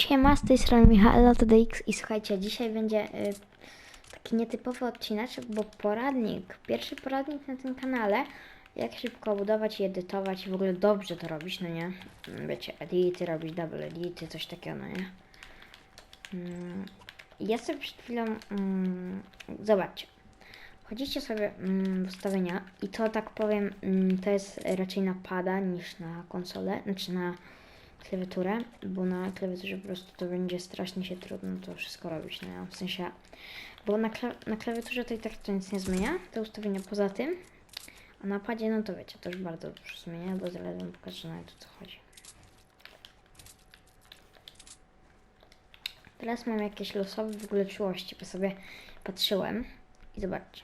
Siema, z tej strony Michał TDX i słuchajcie, dzisiaj będzie y, taki nietypowy odcineczek, bo poradnik, pierwszy poradnik na tym kanale, jak szybko budować i edytować i w ogóle dobrze to robić, no nie? Mm, Wiecie, edity robić, double edity, coś takiego, no nie? Mm, Ja sobie przed chwilą, mm, zobaczcie, wchodzicie sobie mm, w ustawienia i to tak powiem, mm, to jest raczej na pada niż na konsolę, znaczy na klawiaturę, bo na klawiaturze po prostu to będzie strasznie się trudno to wszystko robić, no w sensie, bo na, kla- na klawiaturze to i tak to nic nie zmienia, te ustawienia poza tym, a na padzie, no to wiecie, to już bardzo dużo zmienia, bo zaraz wam pokażę nawet o co chodzi. Teraz mam jakieś losowe w ogóle czułości, bo sobie patrzyłem i zobaczcie.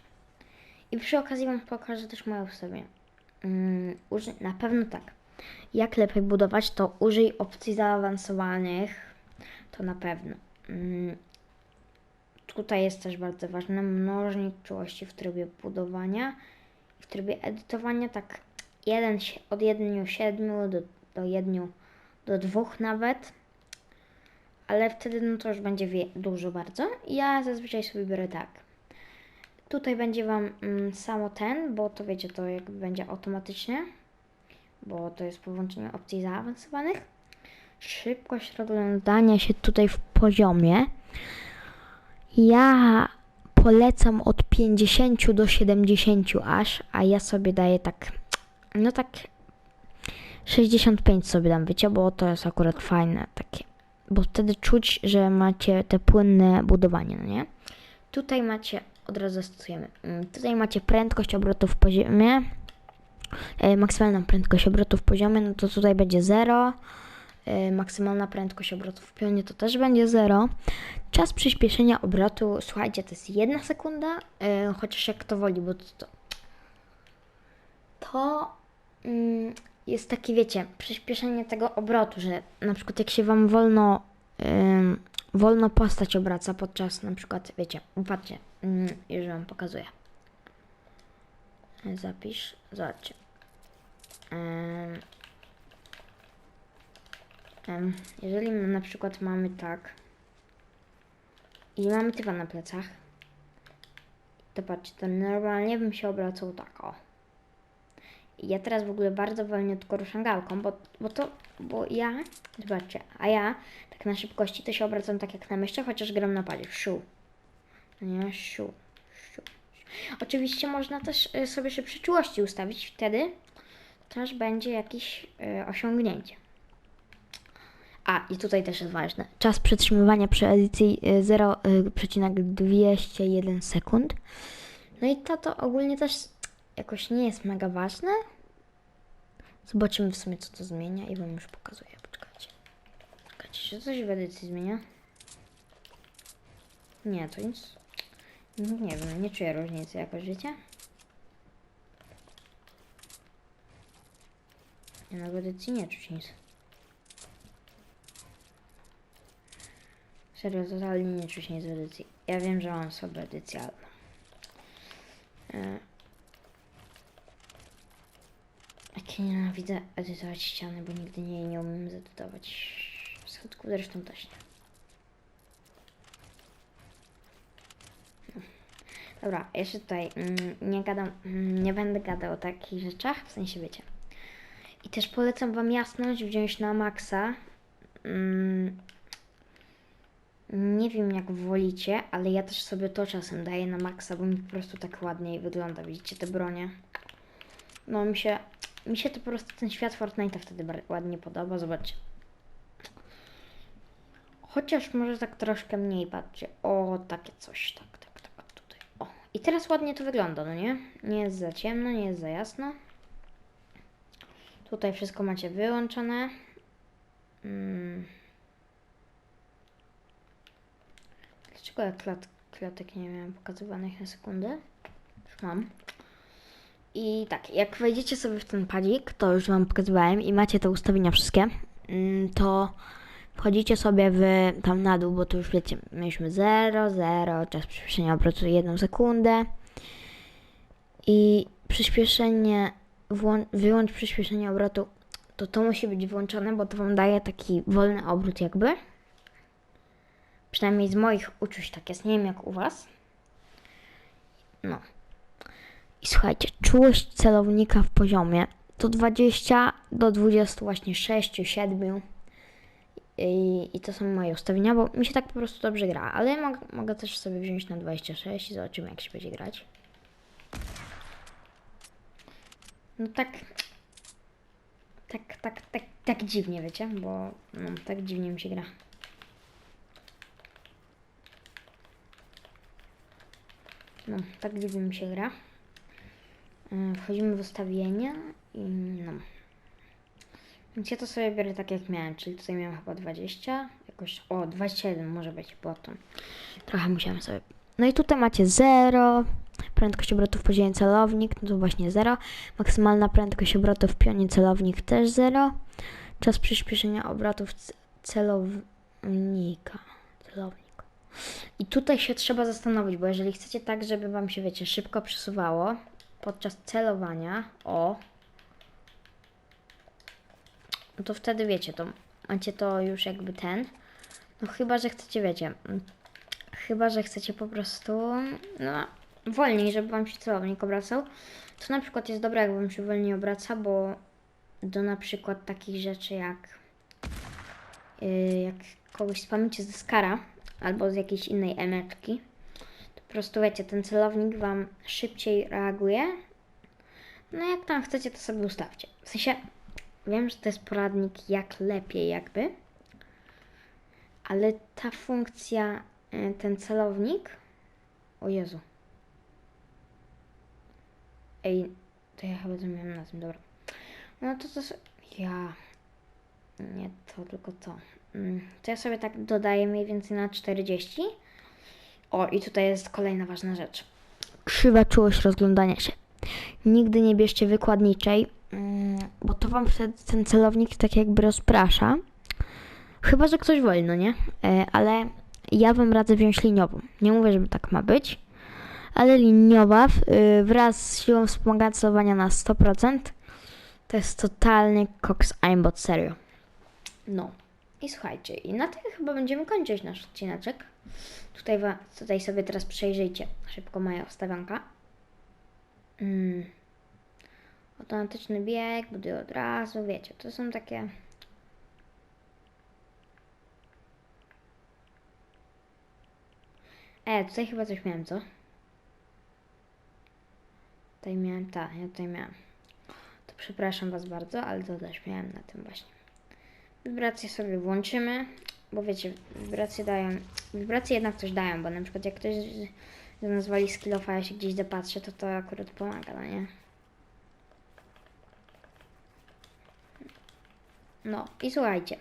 I przy okazji wam pokażę też moje ustawienia. Mm, na pewno tak. Jak lepiej budować, to użyj opcji zaawansowanych. To na pewno. Mm, Tutaj jest też bardzo ważne mnożnik czułości w trybie budowania. W trybie edytowania tak jeden, od 1,7 do, do 1 do 2 nawet. Ale wtedy no to już będzie dużo bardzo. Ja zazwyczaj sobie biorę tak. Tutaj będzie Wam mm, samo ten, bo to wiecie, to jakby będzie automatycznie bo to jest połączenie opcji zaawansowanych. Szybkość rozglądania się tutaj w poziomie. Ja polecam od 50 do 70 aż, a ja sobie daję tak, no tak 65 sobie dam, wiecie, bo to jest akurat fajne takie, bo wtedy czuć, że macie te płynne budowanie, no nie? Tutaj macie, od razu zastosujemy, Mm, tutaj macie prędkość obrotu w poziomie, e, maksymalna prędkość obrotu w poziomie, no to tutaj będzie 0. E, maksymalna prędkość obrotu w pionie to też będzie 0. Czas przyspieszenia obrotu, słuchajcie, to jest jedna sekunda, e, chociaż jak to woli, bo to, to, to mm, jest takie, wiecie, przyspieszenie tego obrotu, że na przykład jak się Wam wolno, wolno postać obraca podczas na przykład, wiecie, patrzcie, mm, już Wam pokazuję. Zapisz, zobaczcie. Jeżeli na przykład mamy tak i mamy typa na plecach, to patrzcie, to normalnie bym się obracał tak, o. Ja teraz w ogóle bardzo wolniutko ruszam gałką, bo, bo to, bo ja, zobaczcie, a ja tak na szybkości to się obracam tak jak na myszce, chociaż gram na padzie, szu. No Nie, szu. Oczywiście można też y, sobie czułości ustawić, wtedy też będzie jakieś y, osiągnięcie. A, i tutaj też jest ważne. Czas przetrzymywania przy edycji y, 0,201 sekund. No i to, to ogólnie też jakoś nie jest mega ważne. Zobaczymy w sumie, co to zmienia i Wam już pokazuję. Poczekajcie. Poczekajcie, czy coś w edycji zmienia? Nie, to nic. Nie wiem, nie czuję różnicy jakoś, wiecie? No w edycji nie czuć nic. Serio, totalnie nie czuć nic w edycji. Ja wiem, że mam sobie edycję, ale... E... Jak ja nienawidzę edytować ściany, bo nigdy nie, nie umiem zedytować. Schodków zresztą też nie. Dobra, jeszcze tutaj mm, nie gadam, mm, nie będę gadał o takich rzeczach, w sensie wiecie. I też polecam Wam jasność wziąć na maksa. Mm, nie wiem jak wolicie, ale ja też sobie to czasem daję na maksa, bo mi po prostu tak ładniej wygląda. Widzicie te bronie? No mi się, mi się to po prostu ten świat Fortnite'a wtedy ładnie podoba. Zobaczcie. Chociaż może tak troszkę mniej, patrzcie. O, takie coś, tak, tak, i teraz ładnie to wygląda, no nie? Nie jest za ciemno, nie jest za jasno. Tutaj wszystko macie wyłączone. Mm. Dlaczego ja klat, klatek nie miałem pokazywanych na sekundę? Już mam. I tak, jak wejdziecie sobie w ten padzik, to już Wam pokazywałem i macie te ustawienia wszystkie, mm, to wchodzicie sobie w tam na dół, bo tu już wiecie, mieliśmy 0, 0, czas przyspieszenia obrotu 1 sekundę i przyspieszenie, wyłącz przyspieszenie obrotu, to to musi być włączone, bo to Wam daje taki wolny obrót jakby. Przynajmniej z moich uczuć tak jest. Nie wiem jak u Was. No. I słuchajcie, czułość celownika w poziomie to 20 do 20, właśnie 6, 7. I, I to są moje ustawienia, bo mi się tak po prostu dobrze gra. Ale mogę, mogę też sobie wziąć na 26 i zobaczymy jak się będzie grać. No tak. Tak, tak, tak, tak dziwnie, wiecie, bo no, tak dziwnie mi się gra. No, tak dziwnie mi się gra. E, Wchodzimy w ustawienia i no. Więc ja to sobie biorę tak jak miałem, czyli tutaj miałem chyba 20, jakoś, o 21 może być, bo to trochę musiałem sobie. No i tutaj macie 0, prędkość obrotów w poziomie celownik, no to właśnie 0, maksymalna prędkość obrotów w pionie celownik też 0, czas przyspieszenia obrotów celownika, celownik. I tutaj się trzeba zastanowić, bo jeżeli chcecie tak, żeby Wam się, wiecie, szybko przesuwało podczas celowania, o, no to wtedy wiecie, to macie to już jakby ten. No chyba, że chcecie, wiecie, mm, chyba, że chcecie po prostu, no, wolniej, żeby Wam się celownik obracał. To na przykład jest dobre, jak Wam się wolniej obraca, bo do na przykład takich rzeczy jak yy, jak kogoś spamicie ze skara albo z jakiejś innej emeczki, to po prostu wiecie, ten celownik Wam szybciej reaguje. No jak tam chcecie, to sobie ustawcie. W sensie, wiem, że to jest poradnik jak lepiej jakby, ale ta funkcja, y, ten celownik, o Jezu. Ej, to ja chyba to na tym, dobra. No to to, ja, nie to, tylko to. Mm, To ja sobie tak dodaję mniej więcej na 40. O, i tutaj jest kolejna ważna rzecz. Krzywa czułość rozglądania się. Nigdy nie bierzcie wykładniczej, bo to wam ten celownik tak jakby rozprasza. Chyba, że ktoś woli, no nie? E, Ale ja wam radzę wziąć liniową. Nie mówię, żeby tak ma być, ale liniowa y, wraz z siłą wspomagania celowania na 100% to jest totalny Cox aimbot, serio. No. I słuchajcie, i na tym chyba będziemy kończyć nasz odcineczek. Tutaj, tutaj sobie teraz przejrzyjcie szybko moja ustawianka. Mm. Automatyczny bieg, buduję od razu, wiecie, to są takie... E, tutaj chyba coś miałem, co? Tutaj miałem, tak, ja tutaj miałem. To przepraszam Was bardzo, ale to też miałem na tym właśnie. Wibracje sobie włączymy, bo wiecie, wibracje dają, wibracje jednak coś dają, bo na przykład jak ktoś z- nas wali skillofa, ja się gdzieś dopatrzę, to to akurat pomaga, no nie? No i słuchajcie,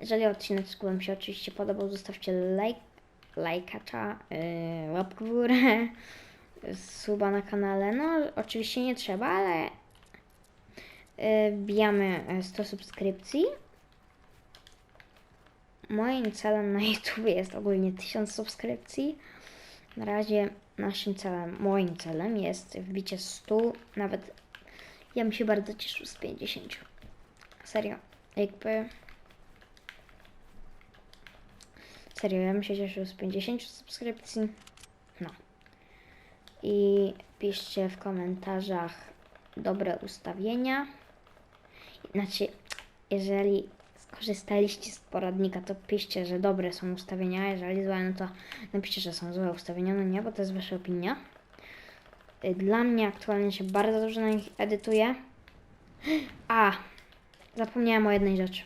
jeżeli odcinek Wam się oczywiście podobał, zostawcie like, lajkacza, yy, łapkę w górę, suba na kanale, no oczywiście nie trzeba, ale yy, bijamy e, 100 subskrypcji. Moim celem na YouTube jest ogólnie 1000 subskrypcji. Na razie naszym celem, moim celem jest wbicie 100, nawet ja bym się bardzo cieszył z 50. Serio, jakby... Serio, ja bym się cieszył z 50 subskrypcji. No. I piszcie w komentarzach dobre ustawienia. Znaczy, jeżeli skorzystaliście z poradnika, to piszcie, że dobre są ustawienia. Jeżeli złe, no to napiszcie, że są złe ustawienia. No nie, bo to jest wasza opinia. Y, Dla mnie aktualnie się bardzo dobrze na nich edytuje. A, zapomniałam o jednej rzeczy.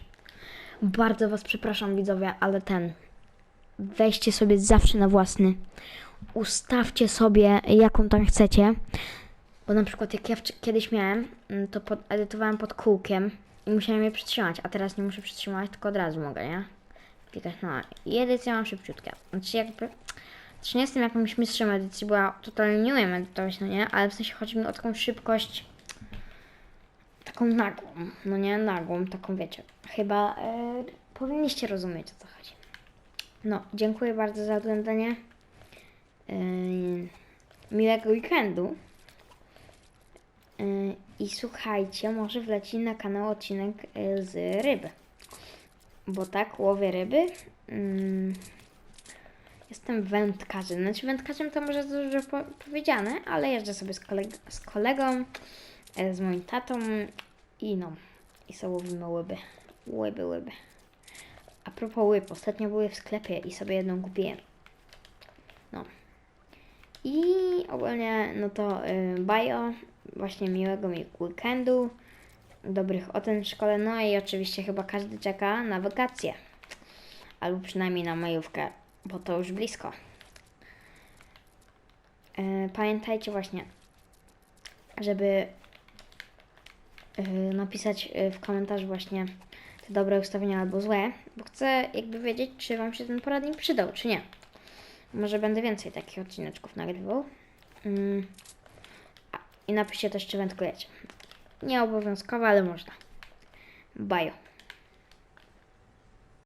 Bardzo was przepraszam widzowie, ale ten weźcie sobie zawsze na własny. Ustawcie sobie jaką tam chcecie. Bo na przykład jak ja kiedyś miałem, mm, to pod, edytowałem pod kółkiem i musiałem je przytrzymać, a teraz nie muszę przytrzymać, tylko od razu mogę, nie? Klikać na i edycję mam szybciutkę. Znaczy jakby, znaczy nie jestem jakimś mistrzem edycji, bo ja totalnie nie umiem edytować, no nie? Ale w sensie chodzi mi o taką szybkość, taką nagłą, no nie? Nagłą, taką wiecie. Chyba e, powinniście rozumieć o co chodzi. No, dziękuję bardzo za oglądanie. Yy, miłego weekendu. Yy, I słuchajcie, może wleci na kanał odcinek yy, z ryby. Bo tak, łowię ryby Mm, jestem wędkarzem. Znaczy wędkarzem to może dużo po powiedziane, ale jeżdżę sobie z, koleg z kolegą, e, z moim tatą i no, i sobie łowimy łyby. Łyby, łyby. A propos łyb, ostatnio były w sklepie i sobie jedną kupiłem. No. I ogólnie, no to y, bajo, właśnie miłego mi weekendu, dobrych ocen w szkole, no i oczywiście chyba każdy czeka na wakacje. Albo przynajmniej na majówkę, bo to już blisko. E, pamiętajcie właśnie, żeby y, napisać y, w komentarzu właśnie te dobre ustawienia albo złe, bo chcę jakby wiedzieć, czy Wam się ten poradnik przydał, czy nie. Może będę więcej takich odcineczków nagrywał. Mm. I napiszcie też, czy wędkujecie. Nie obowiązkowo, ale można. Bajo.